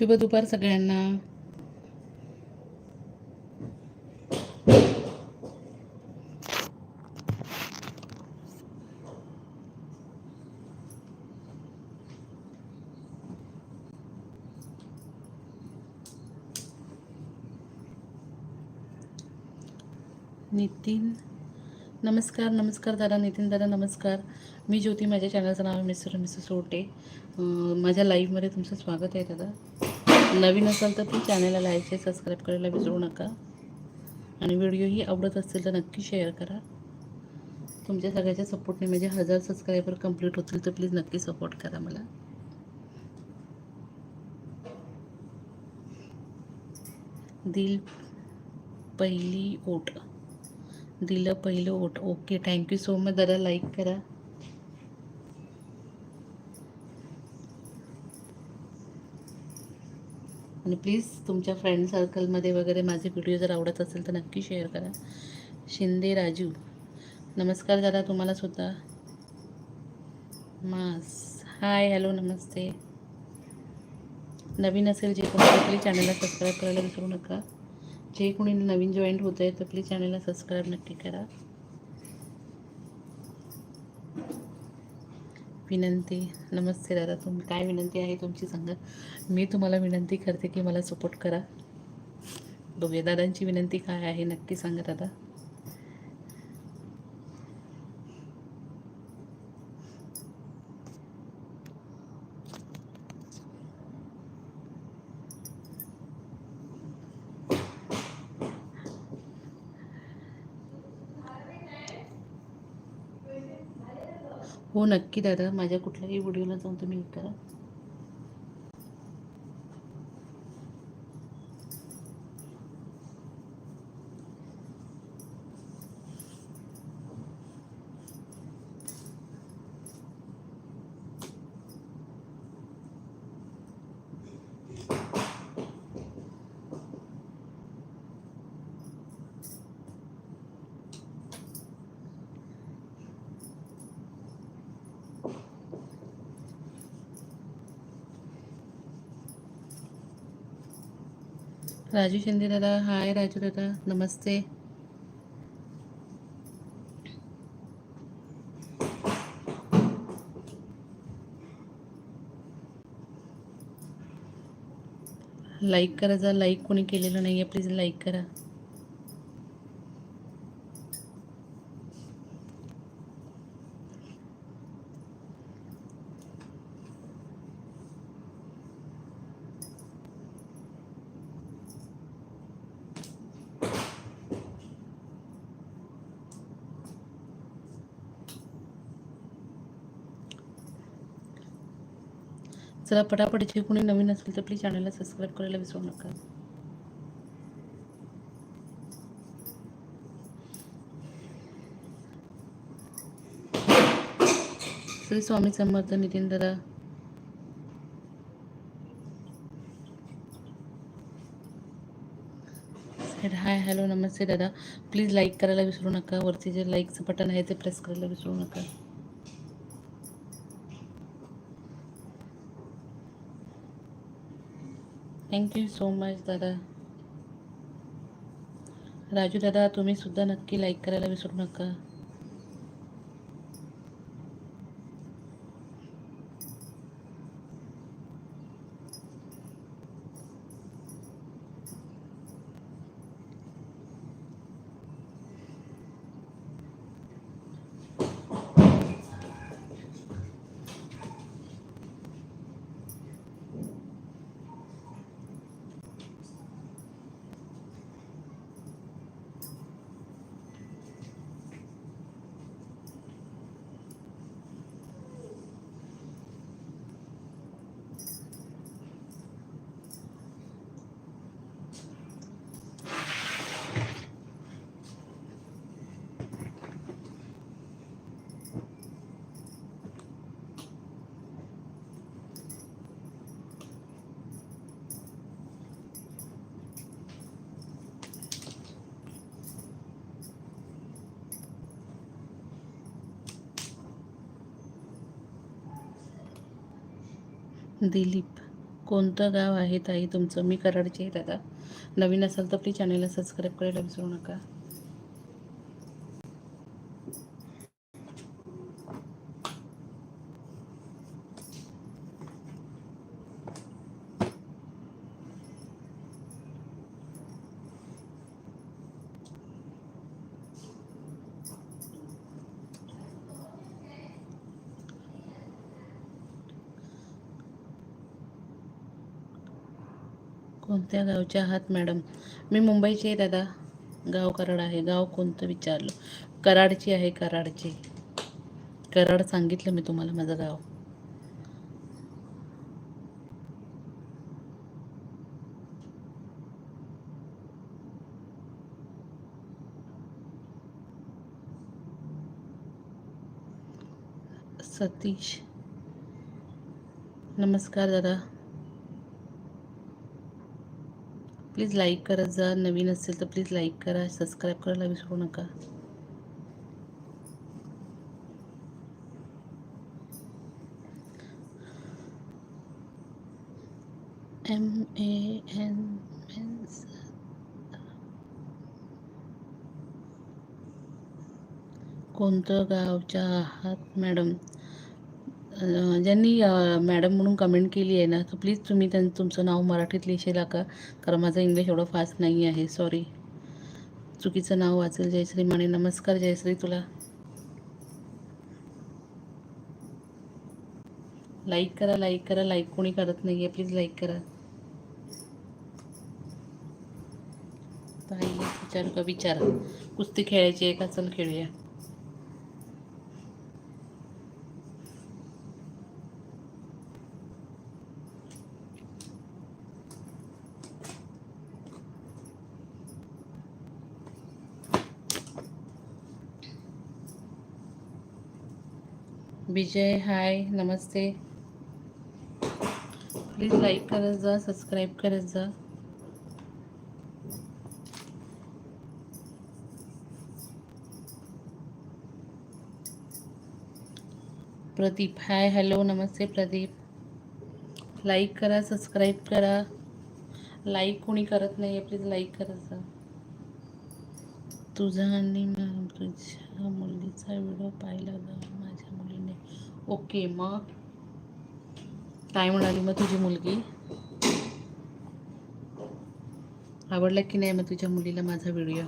शुभ दुपार सगळ्यांना. नितीन. नमस्कार नमस्कार दादा नितीन दादा नमस्कार. मी ज्योती माझ्या चॅनलचं नाव आहे मिस्टर मिसेस सोटे. माझ्या लाईव्हमध्ये तुमचं स्वागत आहे दादा. नवीन असाल तर प्लीज चॅनलला लाईक शेअर सबस्क्राईब करायला विसरू नका. आणि व्हिडिओही आवडत असतील तर नक्की शेअर करा. तुमच्या सगळ्याच्या सपोर्टने म्हणजे हजार सबस्क्रायबर कंप्लीट होतील तर प्लीज नक्की सपोर्ट करा मला. दिल पहिली ओट. दिलं पहिलं ओट. Okay thank you so much दादा लाईक करा. आणि प्लीज तुमच्या फ्रेंड सर्कलमध्ये वगैरे माझे व्हिडिओ जर आवडत असेल तर नक्की शेअर करा. शिंदे राजू. नमस्कार दादा तुम्हाला सुद्धा. मास. हाय हॅलो नमस्ते. नवीन असेल जे कोणी प्लीज चॅनलला सबस्क्राईब करायला विसरू नका. जे कोणी नवीन जॉईंट होत आहे तर प्लीज चॅनलला सबस्क्राईब नक्की करा. विनंती. नमस्ते दादा तुम काय विनंती आहे तुमची सांगा. मी तुम्हाला विनंती करते की मला सपोर्ट करा. बघूया दादांची विनंती काय आहे नक्की सांगा दादा. हो नक्की दादा. माझ्या कुठल्याही व्हिडिओला जाऊन तुम्ही हे करा. राजू शिंदे दादा हाय राजू दादा नमस्ते. लाईक करा जर लाईक कोणी केलेलं नाही आहे प्लीज लाईक करा. चला पटापट जे कोणी नवीन असेल तर प्लीज चॅनलला सबस्क्राईब करायला विसरू नका. श्री स्वामी समर्थ नितीन दादा. हाय हॅलो नमस्ते दादा. प्लीज लाईक करायला विसरू नका. वरती जे लाईकचं बटन आहे ते प्रेस करायला विसरू नका. थँक्यू सो मच दादा. राजू दादा तुम्ही सुद्धा नक्की लाईक करायला विसरू नका. दिलीप. कोणतं गाव आहे ताई तुमचं? मी कराडचे आहे दादा. नवीन असाल तर प्लीज चॅनलला सबस्क्राईब करायला विसरू नका. कोणत्या गावचे आहात मॅडम? मी मुंबईची आहे दादा. गाव कराड आहे. गाव कोणतं विचारलं? कराडची आहे कराडची. कराड सांगितलं मी तुम्हाला माझं गाव. सतीश. नमस्कार दादा. प्लीज लाईक करत जा नवीन असेल तर प्लीज लाईक करा सबस्क्राईब करायला विसरू नका. एम ए एन कोणतं गावच्या आहात मॅडम? ज्यांनी मॅडम म्हणून कमेंट केली आहे ना तर प्लीज तुम्ही त्यां तुमचं नाव मराठीत लिहिशेला का? कारण माझं इंग्लिश एवढं फास्ट नाही आहे सॉरी चुकीचं नाव वाचेल जयश्री माने. नमस्कार जयश्री तुला. लाईक करा लाईक करा. लाईक कोणी करत नाही आहे प्लीज लाईक करा विचारू का विचारा. कुस्ती खेळायची आहे का? चल खेळूया. विजय हाय नमस्ते. प्लीज लाईक करत जा सबस्क्राईब करत जा. प्रदीप हाय हॅलो नमस्ते प्रदीप. लाईक करा सबस्क्राईब करा. लाईक कोणी करत नाही आहे प्लीज लाईक करत जा. तुझा आणि तुझ्या मुलीचा व्हिडिओ पाहिला जाऊ. ओके मग? काय म्हणाली मग तुझी मुलगी? आवडला की नाही मग तुझ्या मुलीला माझा व्हिडिओ?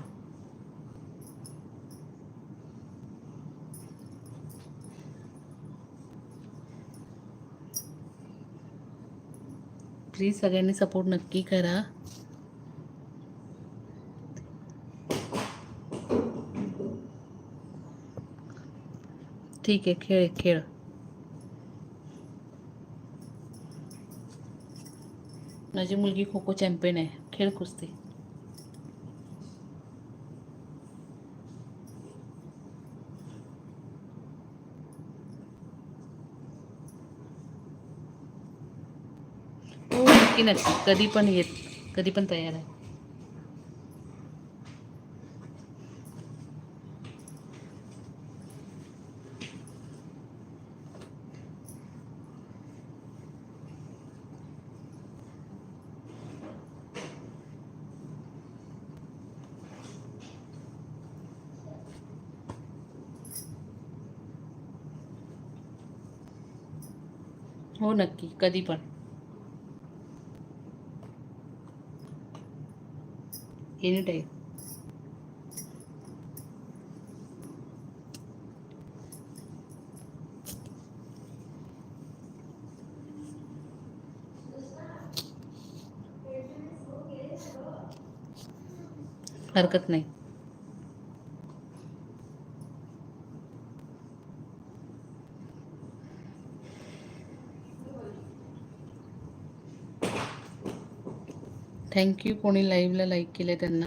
प्लीज सगळ्यांनी सपोर्ट नक्की करा. ठीक आहे खेळ खेळ. माझी मुलगी खो खो चॅम्पियन आहे खेळ कुस्ती. हो नक्की नक्की. कधी पण येत कधी पण तयार आहे. हो नक्की कधी पण. एनी हरकत नाही. थँक्यू कोणी लाईव्हला लाईक केलं त्यांना.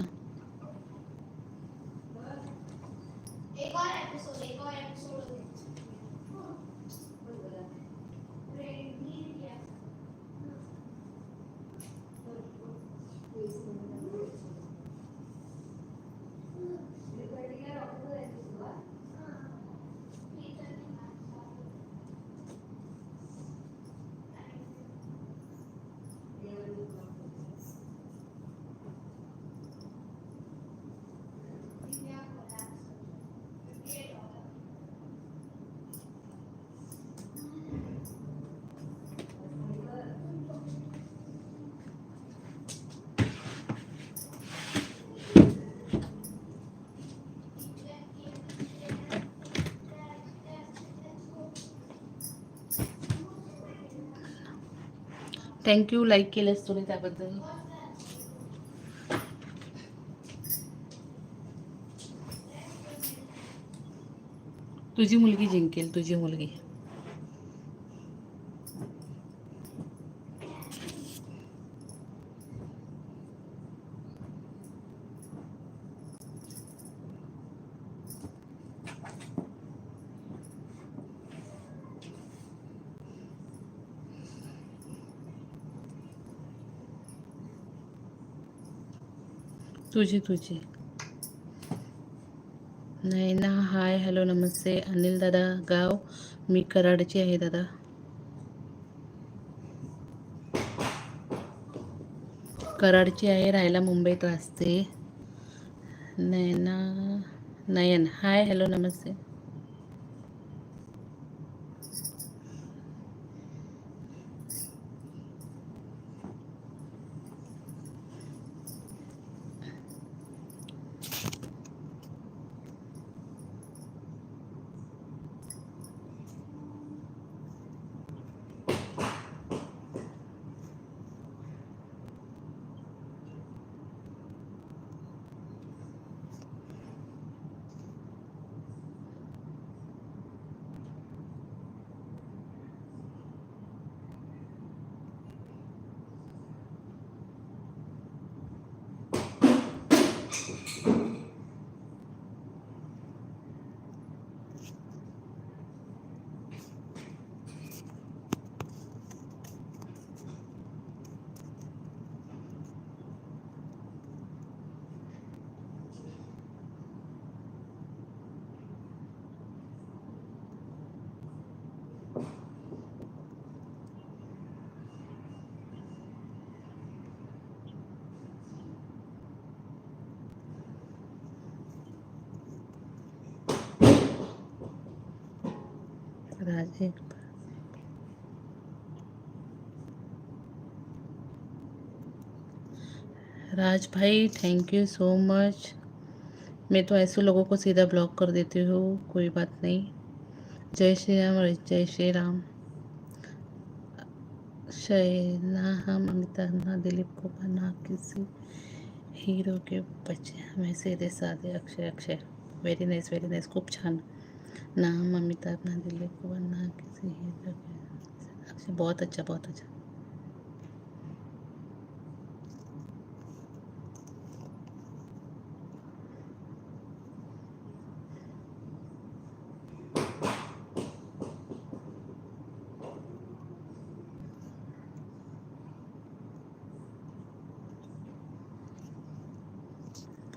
थँक्यू लाईक केलंस तुम्ही त्याबद्दल. तुझी मुलगी जिंकेल तुझी मुलगी. तुझी तुझी. नाही ना हाय हॅलो नमस्ते. अनिल दादा गाव. मी कराडची आहे दादा. कराडची आहे राहायला मुंबईत असते नयना नयन. हाय हॅलो नमस्ते. राज भाई थैंक यू सो मच मैं तो ऐसे लोगों को सीधा ब्लॉक कर देती हूँ, कोई बात नहीं. जय श्री राम, और जय श्री राम. शैला हम अमिताभ ना दिलीप को ना किसी हीरो के बच्चे. हमें सीधे साधे Akshay Akshay. Very nice very nice खूप छान. ना हम अमिताभ ना दिलीप को ना किसी हीरो के अक्षय, बहुत अच्छा बहुत अच्छा.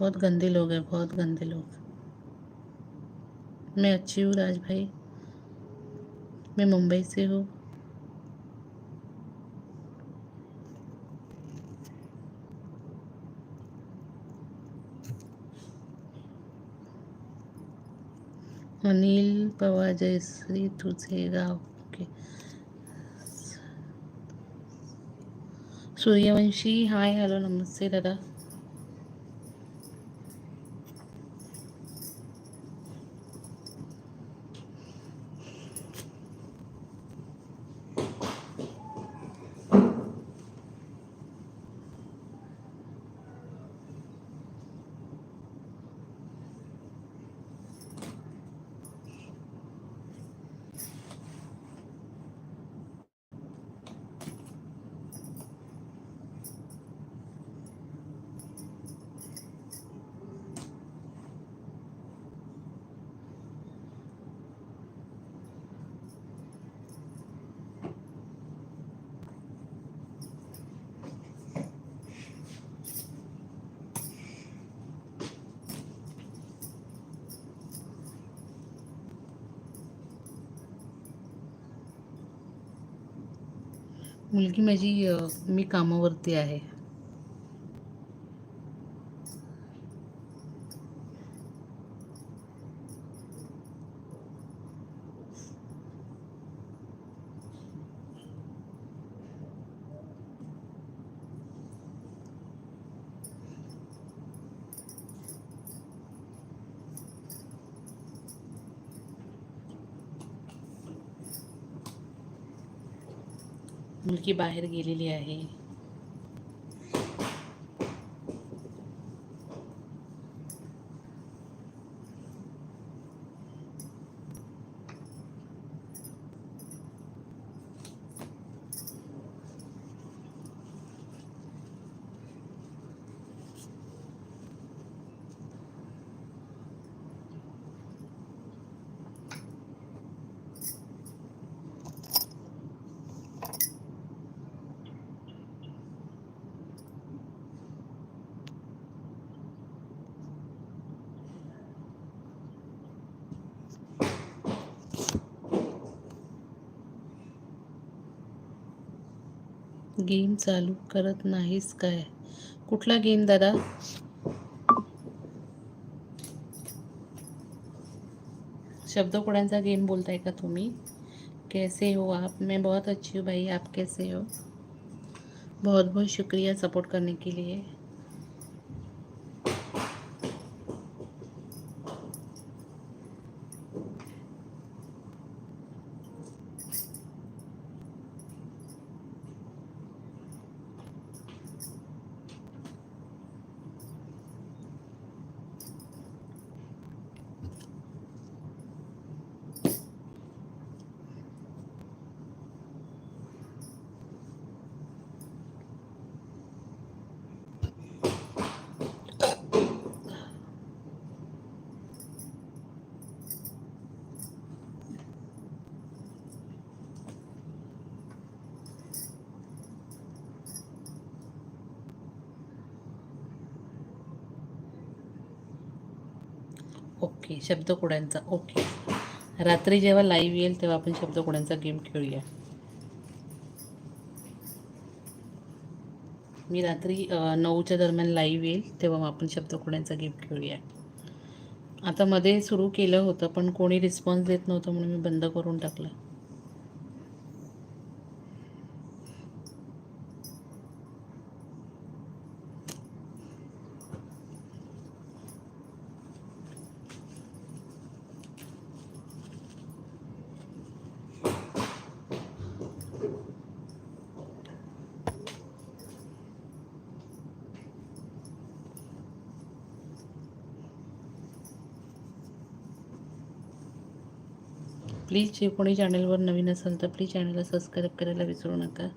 बहुत गंदे लोग हैं, बहुत गंदे लोग। मैं अच्छी हूँ राज भाई। मैं मुंबई से हूँ। अनिल पवार जयश्री तुझे गाव ओके सूर्यवंशी, हाय हेलो नमस्ते, दादा। मुलगी माझी मी कामावरती आहे. मुलगी बाहेर गेलेली आहे. गेम चालू करत नाहीस काय? कुठला गेम दादा? शब्दकोड्यांचा गेम बोलताय का तुम्ही? कैसे हो आप? मैं बहुत अच्छी हूँ भाई, आप कैसे हो? बहुत बहुत शुक्रिया सपोर्ट करने के लिए। ओके शब्दकोड्यांचा ओके. रात्री जेव्हा लाईव्ह येईल तेव्हा आपण शब्दकोड्यांचा गेम खेळूया. मी रात्री नऊच्या दरम्यान लाईव्ह येईल तेव्हा आपण शब्दकोड्यांचा गेम खेळूया. आता मध्ये सुरू केलं होतं पण कोणी रिस्पॉन्स देत नव्हतं म्हणून मी बंद करून टाकलं. प्लीज जे कोणी चॅनलवर नवीन असेल तर प्लीज चॅनलला सबस्क्राईब करायला विसरू नका.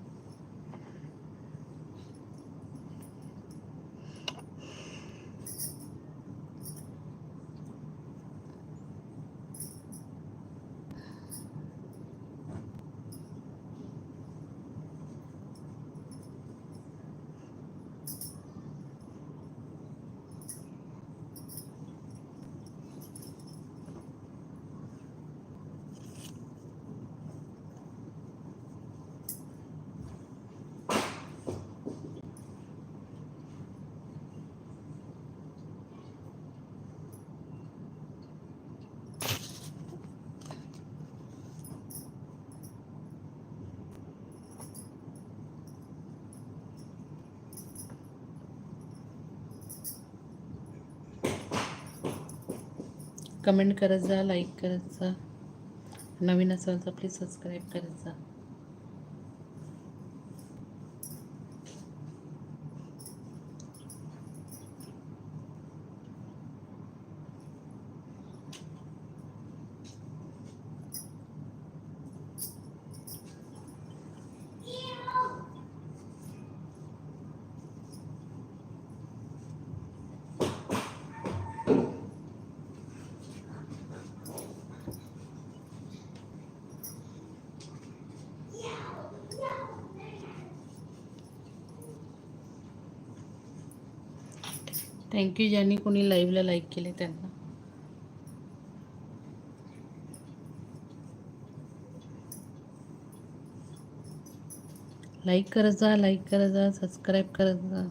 कमेंट करत जा लाईक करत जा. नवीन असाल तर प्लीज सबस्क्राईब करत जा. थँक्यू ज्यांनी कोणी लाईव्हला लाईक केले त्यांना. लाईक करत जा लाईक करत जा सबस्क्राईब करत जा.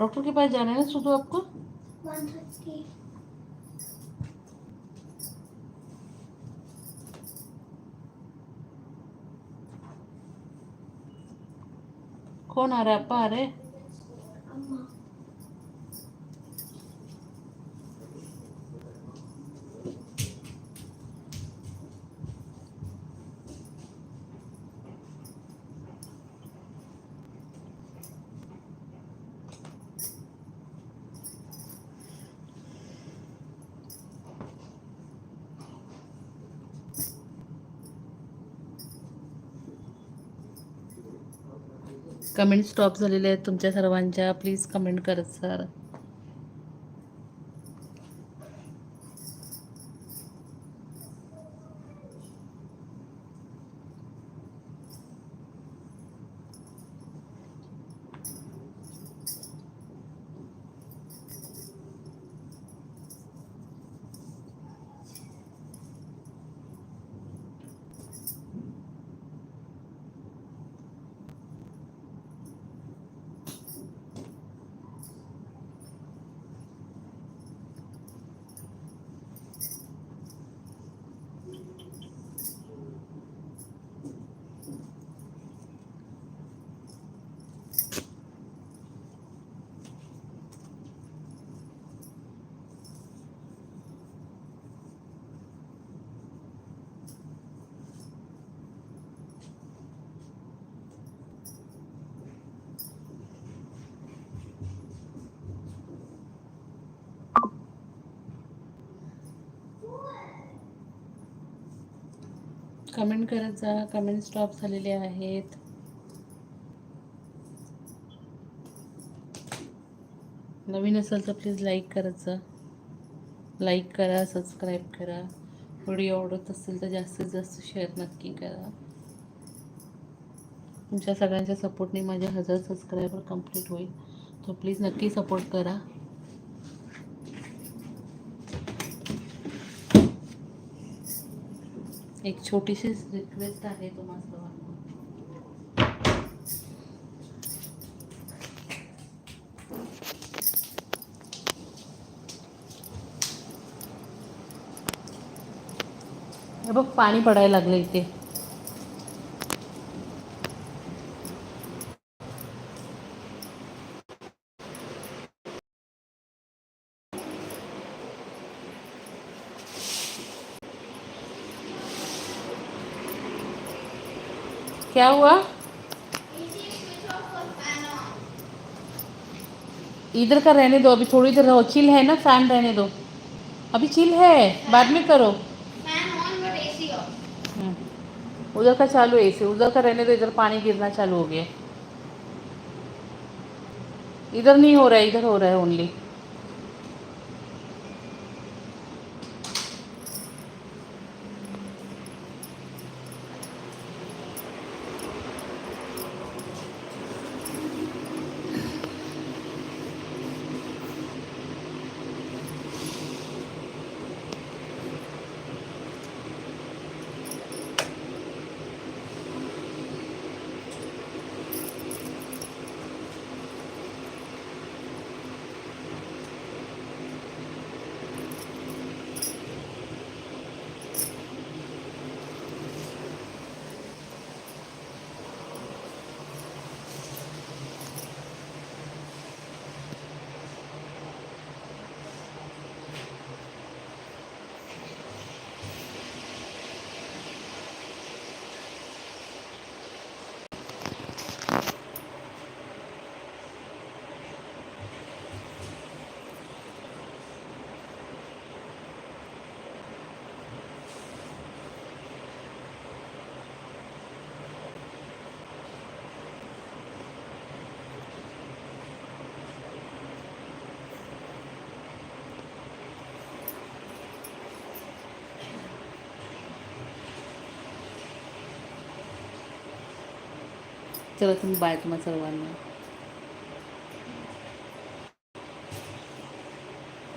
डॉक्टर के पास जाना है ना सुबह आपको? कौन आ रहा है? अप्पा आ रहे कमेंट स्टॉप झालेले आहेत तुमच्या सर्वांच्या. प्लीज कमेंट करत सर. कमेंट करत जा. कमेंट स्टॉप झालेले आहेत. नवीन असेल तर प्लीज लाईक करत जा. लाईक करा सबस्क्राईब करा. व्हिडिओ आवडत असेल तर जास्तीत जास्त शेअर नक्की करा. तुमच्या सगळ्यांच्या सपोर्टने माझे हजार सबस्क्रायबर कंप्लीट होईल. तो प्लीज नक्की सपोर्ट करा. एक छोटीशी रिक्वेस्ट आहे तुम्हाला सर्वांना. हे बघ पाणी पडायला लागलं इथे. क्या हुआ? इधर का रहने दो, अभी थोड़ी देर रहो चिल है ना फ़ैन रहने दो। अभी चिल है, बाद में करो। हम्म। उधर का चालू इसे उधर का रहने दो, इधर पानी गिरना चालू हो गया। इधर नहीं हो रहा है, इधर हो रहा है ओनली चला तुम्ही बाय तुम्हा सर्वांना.